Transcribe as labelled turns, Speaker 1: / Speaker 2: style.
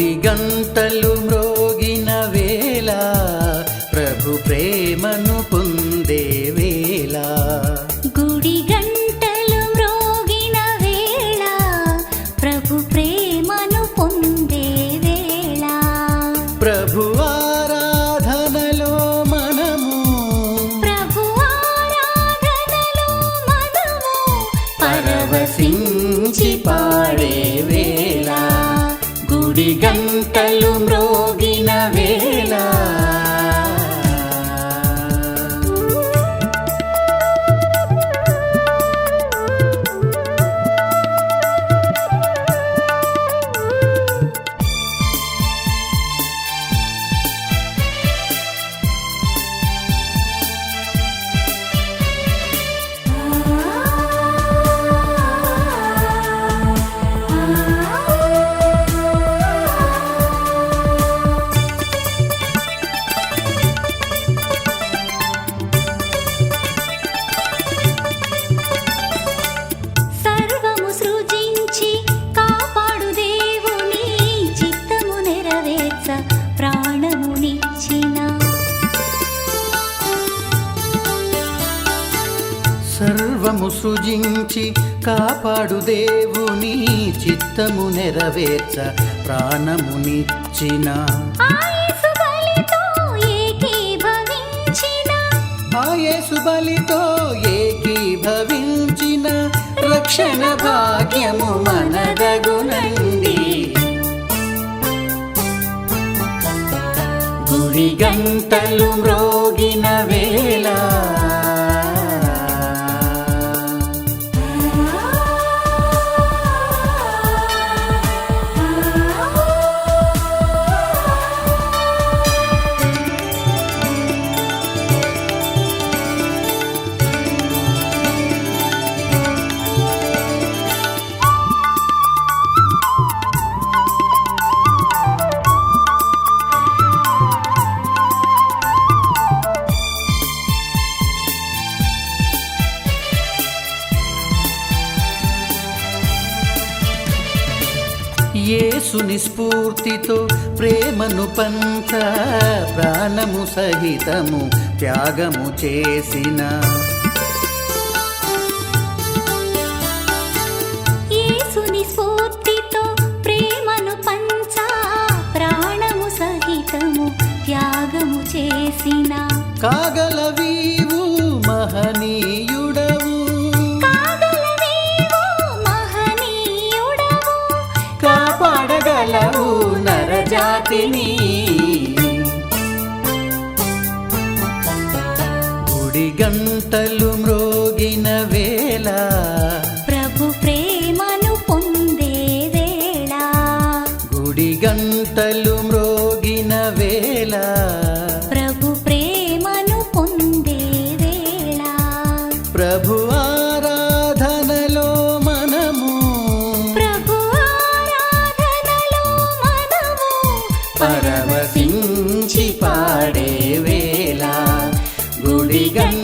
Speaker 1: గంటలు మ్రోగిన వేళ ప్రభు ప్రేమను పొందే వేళ.
Speaker 2: గుడి గంటలు మ్రోగిన వేళ ప్రభు ప్రేమను పొందే వేళ.
Speaker 1: ప్రభు ఆరాధనలో మనము
Speaker 2: ప్రభు ఆరాధనలో మనము
Speaker 1: పరవశించి గంటలు మ్రోగిన వేళ.
Speaker 2: సర్వము సృజించి కాపాడు దేవుని చిత్తము నెరవేర్చ ప్రాణమునిచ్చిన. ఆయేసు బలితో ఏకీభవించిన.
Speaker 1: రక్షణ భాగ్యము మనదగునండి గుడి గంటలు మ్రోగిన వేళ యేసుని స్ఫూర్తితో ప్రేమను పంచ ప్రాణము సహితము త్యాగము చేసిన.
Speaker 2: యేసుని
Speaker 1: వాటిని గుడి గంటలు మ్రోగిన వేళ పరవశించి పాడే వేళ గుడిగం